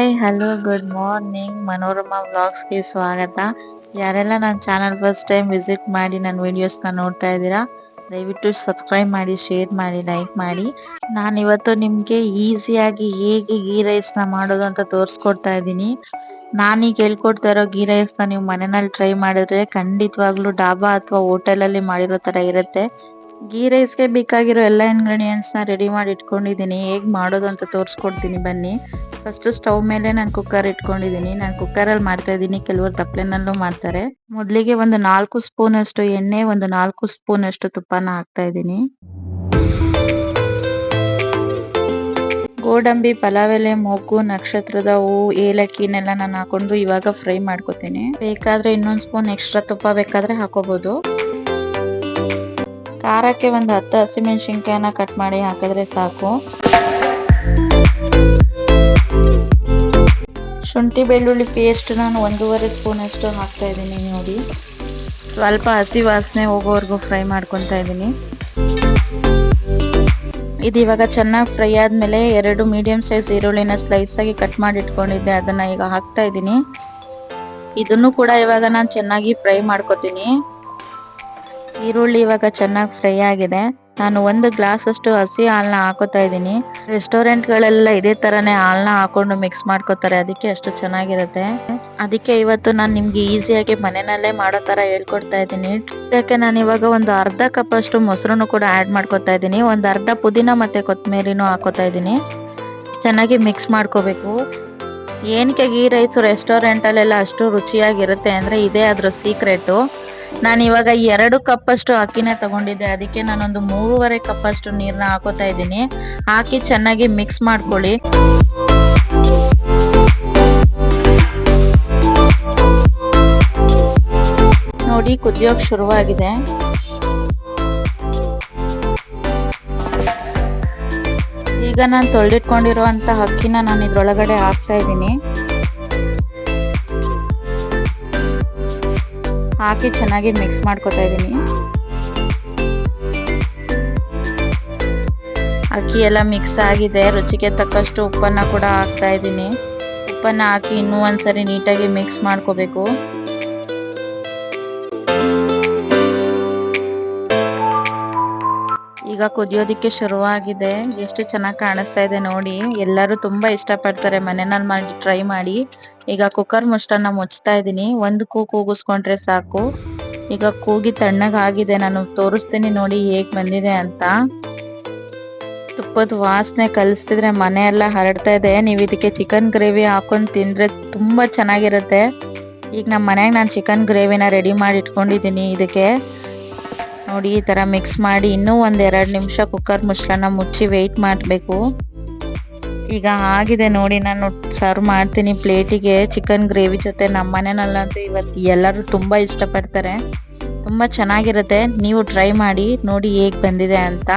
Hi hello good morning Manorama ವ್ಲಾಗ್ಸ್ಗೆ ಸ್ವಾಗತ. ಯಾರೆಲ್ಲ ನನ್ನ ಚಾನಲ್ ಫಸ್ಟ್ ಟೈಮ್ ವಿಸಿಟ್ ಮಾಡಿ ನನ್ನ ವಿಡಿಯೋಸ್ನ ನೋಡ್ತಾ ಇದ್ದೀರಾ, ದಯವಿಟ್ಟು ಸಬ್ಸ್ಕ್ರೈಬ್ ಮಾಡಿ ಶೇರ್ ಮಾಡಿ ಲೈಕ್ ಮಾಡಿ. ನಾನು ಇವತ್ತು ನಿಮಗೆ ಈಸಿಯಾಗಿ ಹೇಗೆ ಗೀ ರೈಸ್ನ ಮಾಡೋದು ಅಂತ ತೋರಿಸ್ಕೊಡ್ತಾ ಇದ್ದೀನಿ. ನಾನೀಗ ಹೇಳ್ಕೊಡ್ತಾ ಇರೋ ಗೀ ರೈಸ್ನ ನೀವು ಮನೆಯಲ್ಲಿ ಟ್ರೈ ಮಾಡಿದ್ರೆ ಖಂಡಿತವಾಗ್ಲೂ ಡಾಬಾ ಅಥವಾ ಹೋಟೆಲಲ್ಲಿ ಮಾಡಿರೋ ಥರ ಇರುತ್ತೆ. ಗೀ ರೈಸ್ಗೆ ಬೇಕಾಗಿರೋ ಎಲ್ಲ ಇಂಗ್ರೀಡಿಯೆಂಟ್ಸ್ನ ರೆಡಿ ಮಾಡಿ ಇಟ್ಕೊಂಡಿದ್ದೀನಿ. ಹೇಗೆ ಮಾಡೋದು ಅಂತ ತೋರಿಸ್ಕೊಡ್ತೀನಿ ಬನ್ನಿ. ಫಸ್ಟ್ ಸ್ಟವ್ ಮೇಲೆ ನಾನು ಕುಕ್ಕರ್ ಇಟ್ಕೊಂಡಿದ್ದೀನಿ ನಾನು ಕುಕ್ಕರಲ್ಲಿ ಮಾಡ್ತಾ ಇದ್ದೀನಿ ಕೆಲವರು ತಪ್ಪಲೆನಲ್ಲೂ ಮಾಡ್ತಾರೆ. ಮೊದಲಿಗೆ ಒಂದು ನಾಲ್ಕು ಸ್ಪೂನ್ ಅಷ್ಟು ಎಣ್ಣೆ, ಒಂದು ನಾಲ್ಕು ಸ್ಪೂನ್ ಅಷ್ಟು ತುಪ್ಪನ ಹಾಕ್ತಾ ಇದ್ದೀನಿ ಗೋಡಂಬಿ ಪಲಾವ್ ಎಲೆ ಮೊಗ್ಗು, ನಕ್ಷತ್ರದ ಹೂವು ಏಲಕ್ಕಿನೆಲ್ಲ ನಾನು ಹಾಕೊಂಡು ಇವಾಗ ಫ್ರೈ ಮಾಡ್ಕೋತೀನಿ. ಬೇಕಾದ್ರೆ ಇನ್ನೊಂದು ಸ್ಪೂನ್ ಎಕ್ಸ್ಟ್ರಾ ತುಪ್ಪ ಬೇಕಾದ್ರೆ ಹಾಕೋಬಹುದು ಖಾರಕ್ಕೆ ಒಂದು ಹತ್ತು ಹಸಿಮೆಣಸಿನ್ಕಾಯನ್ನ ಕಟ್ ಮಾಡಿ ಹಾಕಿದ್ರೆ ಸಾಕು. ಶುಂಠಿ ಬೆಳ್ಳುಳ್ಳಿ ಪೇಸ್ಟ್ ನಾನು ಒಂದೂವರೆ ಸ್ಪೂನ್ ಅಷ್ಟು ಹಾಕ್ತಾ ಇದ್ದೀನಿ ನೋಡಿ. ಸ್ವಲ್ಪ ಹಸಿ ವಾಸನೆ ಹೋಗೋವರೆಗೂ ಫ್ರೈ ಮಾಡ್ಕೊತಾ ಇದ್ದೀನಿ. ಇದು ಇವಾಗ ಚೆನ್ನಾಗಿ ಫ್ರೈ ಆದಮೇಲೆ ಎರಡು ಮೀಡಿಯಂ ಸೈಜ್ ಈರುಳ್ಳಿನ ಸ್ಲೈಸ್ ಆಗಿ ಕಟ್ ಮಾಡಿ ಇಟ್ಕೊಂಡಿದ್ದೆ ಅದನ್ನ ಈಗ ಹಾಕ್ತಾ ಇದ್ದೀನಿ. ಇದನ್ನು ಕೂಡ ಇವಾಗ ನಾನು ಚೆನ್ನಾಗಿ ಫ್ರೈ ಮಾಡ್ಕೊತೀನಿ. ಈರುಳ್ಳಿ ಇವಾಗ ಚೆನ್ನಾಗಿ ಫ್ರೈ ಆಗಿದೆ. ನಾನು ಒಂದು ಗ್ಲಾಸ್ ಅಷ್ಟು ಹಸಿ ಹಾಲನ್ನ ಹಾಕೋತಾ ಇದ್ದೀನಿ. ರೆಸ್ಟೋರೆಂಟ್ ಗಳೆಲ್ಲ ಇದೇ ತರನೇ ಹಾಲನ್ನ ಹಾಕೊಂಡು ಮಿಕ್ಸ್ ಮಾಡ್ಕೋತಾರೆ. ಅದಕ್ಕೆ ಅಷ್ಟು ಚೆನ್ನಾಗಿರುತ್ತೆ. ಅದಕ್ಕೆ ಇವತ್ತು ನಾನು ನಿಮ್ಗೆ ಈಸಿಯಾಗಿ ಮನೆಯಲ್ಲೇ ಮಾಡೋ ತರ ಹೇಳ್ಕೊಡ್ತಾ ಇದ್ದೀನಿ. ಇದಕ್ಕೆ ನಾನು ಇವಾಗ ಒಂದು ಅರ್ಧ ಕಪ್ ಅಷ್ಟು ಮೊಸರನ್ನು ಕೂಡ ಆಡ್ ಮಾಡ್ಕೋತಾ ಇದ್ದೀನಿ. ಒಂದು ಅರ್ಧ ಪುದೀನ ಮತ್ತೆ ಕೊತ್ತಂಬರಿನೂ ಹಾಕೋತಾ ಇದ್ದೀನಿ. ಚೆನ್ನಾಗಿ ಮಿಕ್ಸ್ ಮಾಡ್ಕೋಬೇಕು. ಏನಕ್ಕೆ ಗೀ ರೈಸ್ ರೆಸ್ಟೋರೆಂಟಲ್ಲೆಲ್ಲ ಅಷ್ಟು ರುಚಿಯಾಗಿರುತ್ತೆ ಅಂದರೆ ಇದೇ ಅದರ ಸೀಕ್ರೆಟು. ನಾನು ಇವಾಗ ಎರಡು ಕಪ್ ಅಷ್ಟು ಅಕ್ಕಿನೇ ತಗೊಂಡಿದ್ದೆ. ಅದಕ್ಕೆ ನಾನೊಂದು ಮೂರುವರೆ ಕಪ್ ಅಷ್ಟು ನೀರನ್ನ ಹಾಕೋತಾ ಇದ್ದೀನಿ. ಹಾಕಿ ಚೆನ್ನಾಗಿ ಮಿಕ್ಸ್ ಮಾಡ್ಕೊಳ್ಳಿ. ನೋಡಿ ಕುದಿಯೋಕ್ ಶುರುವಾಗಿದೆ. ಈಗ ನಾನು ತೊಳೆದಿಟ್ಕೊಂಡಿರುವಂತ ಅಕ್ಕಿನ ನಾನು ಇದ್ರೊಳಗಡೆ ಹಾಕ್ತಾ ಇದ್ದೀನಿ. ಹಾಕಿ ಚೆನ್ನಾಗಿ ಮಿಕ್ಸ್ ಮಾಡ್ಕೊತಾ ಇದ್ದೀನಿ ಅಕ್ಕಿ ಎಲ್ಲ ಮಿಕ್ಸ್ ಆಗಿದೆ. ರುಚಿಗೆ ತಕ್ಕಷ್ಟು ಉಪ್ಪನ್ನ ಕೂಡ ಹಾಕ್ತಾ ಇದ್ದೀನಿ ಉಪ್ಪನ್ನ ಹಾಕಿ ಇನ್ನೂ ಒಂದ್ಸರಿ ನೀಟಾಗಿ ಮಿಕ್ಸ್ ಮಾಡ್ಕೋಬೇಕು. ಈಗ ಕುದಿಯೋದಿಕ್ಕೆ ಶುರುವಾಗಿದೆ. ಎಷ್ಟು ಚೆನ್ನಾಗಿ ಕಾಣಿಸ್ತಾ ಇದೆ ನೋಡಿ. ಎಲ್ಲರೂ ತುಂಬಾ ಇಷ್ಟಪಡ್ತಾರೆ. ಮನೆಯಲ್ಲಿ ಮಾಡಿ ಟ್ರೈ ಮಾಡಿ. ಈಗ ಕುಕ್ಕರ್ ಮುಷ್ಟನ್ನ ಮುಚ್ತಾ ಇದ್ದೀನಿ. ಒಂದು ಕೂ ಕೂಗಿಸ್ಕೊಂಡ್ರೆ ಸಾಕು. ಈಗ ಕೂಗಿ ತಣ್ಣಗಾಗಿದೆ. ನಾನು ತೋರಿಸ್ತೀನಿ ನೋಡಿ ಹೇಗೆ ಬಂದಿದೆ ಅಂತ. ತುಪ್ಪದ ವಾಸನೆ ಕಲಿಸಿದ್ರೆ ಮನೆ ಎಲ್ಲ ಹರಡ್ತಾ ಇದೆ. ನೀವು ಇದಕ್ಕೆ ಚಿಕನ್ ಗ್ರೇವಿ ಹಾಕೊಂಡು ತಿಂದರೆ ತುಂಬ ಚೆನ್ನಾಗಿರುತ್ತೆ. ಈಗ ನಮ್ಮ ಮನೆಯಾಗ ನಾನು ಚಿಕನ್ ಗ್ರೇವಿನ ರೆಡಿ ಮಾಡಿ ಇಟ್ಕೊಂಡಿದ್ದೀನಿ ಇದಕ್ಕೆ. ನೋಡಿ ಈ ಥರ ಮಿಕ್ಸ್ ಮಾಡಿ ಇನ್ನೂ ಒಂದು ಎರಡು ನಿಮಿಷ ಕುಕ್ಕರ್ ಮುಚ್ಚಳನ ಮುಚ್ಚಿ ವೆಯ್ಟ್ ಮಾಡಬೇಕು. ಈಗ ಆಗಿದೆ ನೋಡಿ ನಾನು ಸರ್ವ್ ಮಾಡ್ತೀನಿ ಪ್ಲೇಟಿಗೆ ಚಿಕನ್ ಗ್ರೇವಿ ಜೊತೆ ನಮ್ಮ ಮನೆಯಲ್ಲಂತೂ ಇವತ್ತು ಎಲ್ಲರೂ ತುಂಬ ಇಷ್ಟಪಡ್ತಾರೆ. ತುಂಬ ಚೆನ್ನಾಗಿರುತ್ತೆ, ನೀವು ಟ್ರೈ ಮಾಡಿ ನೋಡಿ ಹೇಗೆ ಬಂದಿದೆ ಅಂತ.